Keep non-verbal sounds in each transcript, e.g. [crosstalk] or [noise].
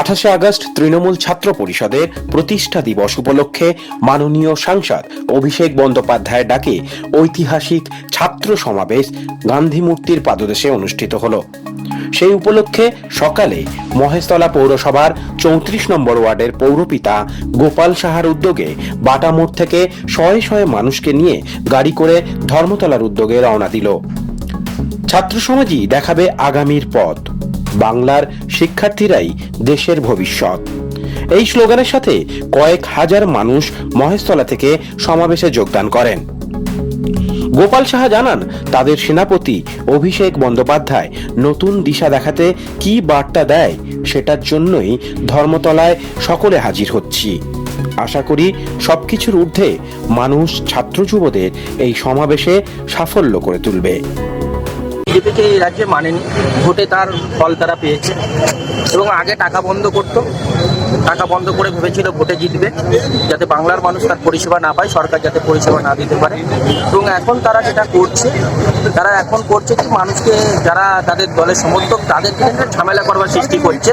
আঠাশে আগস্ট তৃণমূল ছাত্র পরিষদের প্রতিষ্ঠা দিবস উপলক্ষে মাননীয় সাংসদ অভিষেক বন্দ্যোপাধ্যায়ের ডাকে ঐতিহাসিক ছাত্র সমাবেশ গান্ধী মূর্তির পাদদেশে অনুষ্ঠিত হল। সেই উপলক্ষে সকালে মহেশতলা পৌরসভার চৌত্রিশ নম্বর ওয়ার্ডের পৌরপিতা গোপাল সাহার উদ্যোগে বাটা মোড় থেকে শয়ে শয়ে মানুষকে নিয়ে গাড়ি করে ধর্মতলার উদ্যোগে রওনা দিল। ছাত্র সমাজই দেখাবে আগামীর পথ। বাংলার শিক্ষার্থীরাই দেশের ভবিষ্যৎ। এই স্লোগানের সাথে কয়েক হাজার মানুষ মহেশতলা থেকে সমাবেশে যোগদান করেন। গোপাল সাহা জানান, তাদের সেনাপতি অভিষেক বন্দ্যোপাধ্যায় নতুন দিশা দেখাতে কি বার্তা দেয় সেটার জন্যই ধর্মতলায় সকলে হাজির হচ্ছি। আশা করি সবকিছুর ঊর্ধ্বে মানুষ ছাত্র যুবদের এই সমাবেশে সাফল্য করে তুলবে। বিজেপিকে এই রাজ্যে মানেনি ভোটে তার ফল তারা পেয়েছে এবং আগে টাকা বন্ধ করতো। টাকা বন্ধ করে ভেবেছিল ভোটে জিতবে, যাতে বাংলার মানুষ তার পরিষেবা না পায়, সরকার যাতে পরিষেবা না দিতে পারে। এবং এখন তারা যেটা করছে, তারা এখন করছে কি, মানুষকে যারা তাদের দলের সমর্থক, তাদেরকে ঝামেলা করবার সৃষ্টি করছে,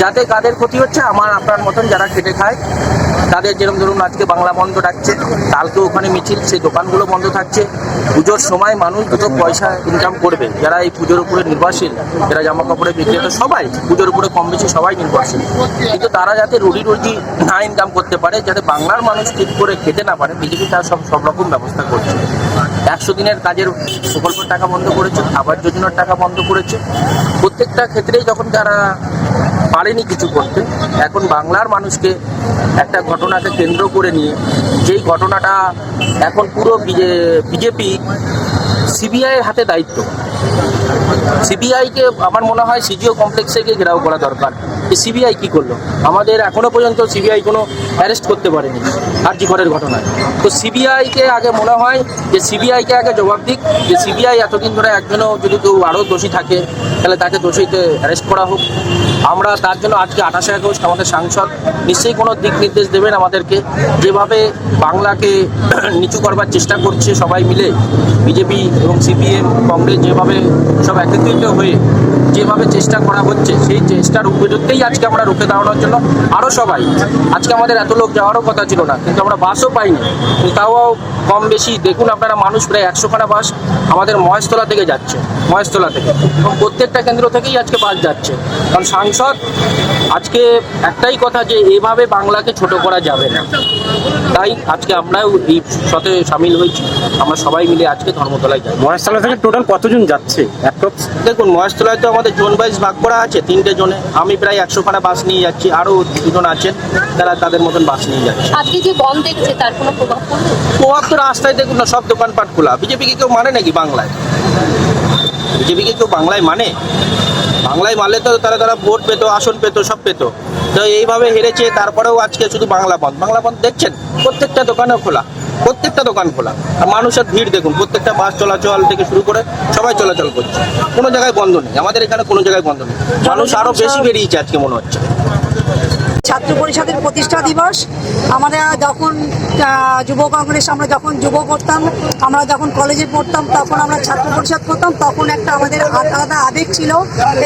যাতে কাদের ক্ষতি হচ্ছে, আমার আপনার মতন যারা খেটে খায়, তাদের যেরকম ধরুন আজকে বাংলা বন্ধ ডাকছে, কালকে ওখানে মিছিল, সেই দোকানগুলো বন্ধ থাকছে, পুজোর সময় মানুষ দুটো পয়সা ইনকাম করবে, যারা এই পুজোর উপরে নির্ভরশীল, যারা জামা কাপড়ের বিক্রেতা, সবাই পুজোর উপরে কম বেশি সবাই নির্ভরশীল। কিন্তু তারা যাতে রুটি রুজি না ইনকাম করতে পারে, যাতে বাংলার মানুষ ঠিক করে খেতে না পারে, বিজেপি তার সব সব রকম ব্যবস্থা করছে। একশো দিনের কাজের প্রকল্পের টাকা বন্ধ করেছে, আবাস যোজনার টাকা বন্ধ করেছে। প্রত্যেকটা ক্ষেত্রেই যখন তারা পারেনি কিছু করতে, এখন বাংলার মানুষকে একটা ঘটনাকে কেন্দ্র করে নিয়ে, যেই ঘটনাটা এখন পুরো বিজেপি সিবিআইয়ের হাতে দায়িত্ব। সিবিআইকে আমার মনে হয় সিজিও কমপ্লেক্সে ঘেরাও করা দরকার। সিবিআই কি করল? আমাদের এখনও পর্যন্ত সিবিআই কোনো অ্যারেস্ট করতে পারেনি আরজি ঘরের ঘটনায়। তো সিবিআইকে আগে মনে হয় যে সিবিআইকে আগে জবাব দিক, যে সিবিআই এতদিন ধরে একজনও যদি কেউ আরও দোষী থাকে, তাহলে তাকে দোষীতে অ্যারেস্ট করা হোক। আমরা তার জন্য আজকে আঠাশে আগস্ট আমাদের সাংসদ নিশ্চয়ই কোনো দিক নির্দেশ দেবেন আমাদেরকে। যেভাবে বাংলাকে [clears throat] নিচু করবার চেষ্টা করছে সবাই মিলে, বিজেপি এবং সিপিএম, কংগ্রেস যেভাবে সব একত্রিত হয়ে যেভাবে চেষ্টা করা হচ্ছে, সেই চেষ্টার উপযুক্তেই আজকে আমরা রুখে দাঁড়ানোর জন্য আরও সবাই, আজকে আমাদের এত লোক যাওয়ারও কথা ছিল না, কিন্তু আমরা বাসও পাইনি। তাও কম বেশি দেখুন আপনারা, মানুষ প্রায় একশোখানা বাস আমাদের মহেশতলা থেকে যাচ্ছে, মহেশতলা থেকে। এবং প্রত্যেকটা কেন্দ্র থেকেই আজকে বাস যাচ্ছে। কারণ সাংসদ, আজকে একটাই কথা যে এভাবে বাংলাকে ছোট করা যাবে না। তাই আজকে আমরাও এই সাথে সামিল হয়েছি। আমরা সবাই মিলে আজকে ধর্মতলায় যাই। মহেশতলা থেকে টোটাল কতজন যাচ্ছে? অ্যাপ্রক্স দেখুন মহেশতলায় তো আমাদের জোন ওয়াইজ ভাগ করা আছে তিনটে জোনে। আমি প্রায় একশো খানা বাস নিয়ে যাচ্ছি আরও দুজন আছেন তারা তাদের মতন বাস নিয়ে যাচ্ছে। আজকে যে বন্ধ দেখছে তার কোনো প্রভাব পড়বে? প্রভাব তো রাস্তায় দেখুন না সব দোকানপাট খোলা। বিজেপিকে কেউ মানে নাকি বাংলায়? বিজেপিকে কেউ বাংলায় মানে? বাংলায় মানলে তো তারা তারা ভোট পেতো আসন পেতো সব পেতো। তো এইভাবে হেরেছে, তারপরেও আজকে শুধু বাংলা বন্ধ। বাংলা বন্ধ দেখছেন? প্রত্যেকটা দোকানে খোলা, প্রত্যেকটা দোকান খোলা। আর মানুষের ভিড় দেখুন, প্রত্যেকটা বাস চলাচল থেকে শুরু করে সবাই চলাচল করছে। কোনো জায়গায় বন্ধ নেই, আমাদের এখানে কোনো জায়গায় বন্ধ নেই। মানুষ আরও বেশি বেরিয়েছে আজকে মনে হচ্ছে। ছাত্র পরিষদের প্রতিষ্ঠা দিবস। আমরা যখন যুব কংগ্রেস আমরা যখন যুব করতাম, আমরা যখন কলেজে পড়তাম, তখন আমরা ছাত্র পরিষদ করতাম, তখন একটা আমাদের আলাদা আবেগ ছিল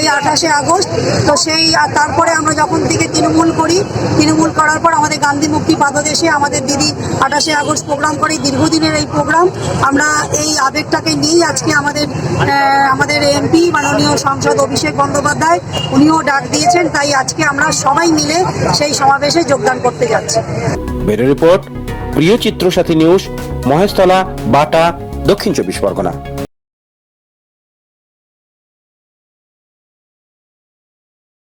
এই আঠাশে আগস্ট। তো সেই তারপরে আমরা যখন থেকে তৃণমূল করি, তৃণমূল করার পর আমাদের গান্ধী মুক্তি পাদদেশে আমাদের দিদি আঠাশে আগস্ট প্রোগ্রাম করে, দীর্ঘদিনের এই প্রোগ্রাম। আমরা এই আবেগটাকে নিয়েই আজকে আমাদের আমাদের এমপি, মাননীয় সাংসদ অভিষেক বন্দ্যোপাধ্যায়, উনিও ডাক দিয়েছেন। তাই আজকে আমরা সবাই মিলে সেই সমাবেশে যোগদান করতে যাচ্ছি। ব্যুরো রিপোর্ট, প্রিয় চিত্র সাথী নিউজ, মহেশতলা, বাটা, দক্ষিণ চব্বিশ পরগনা।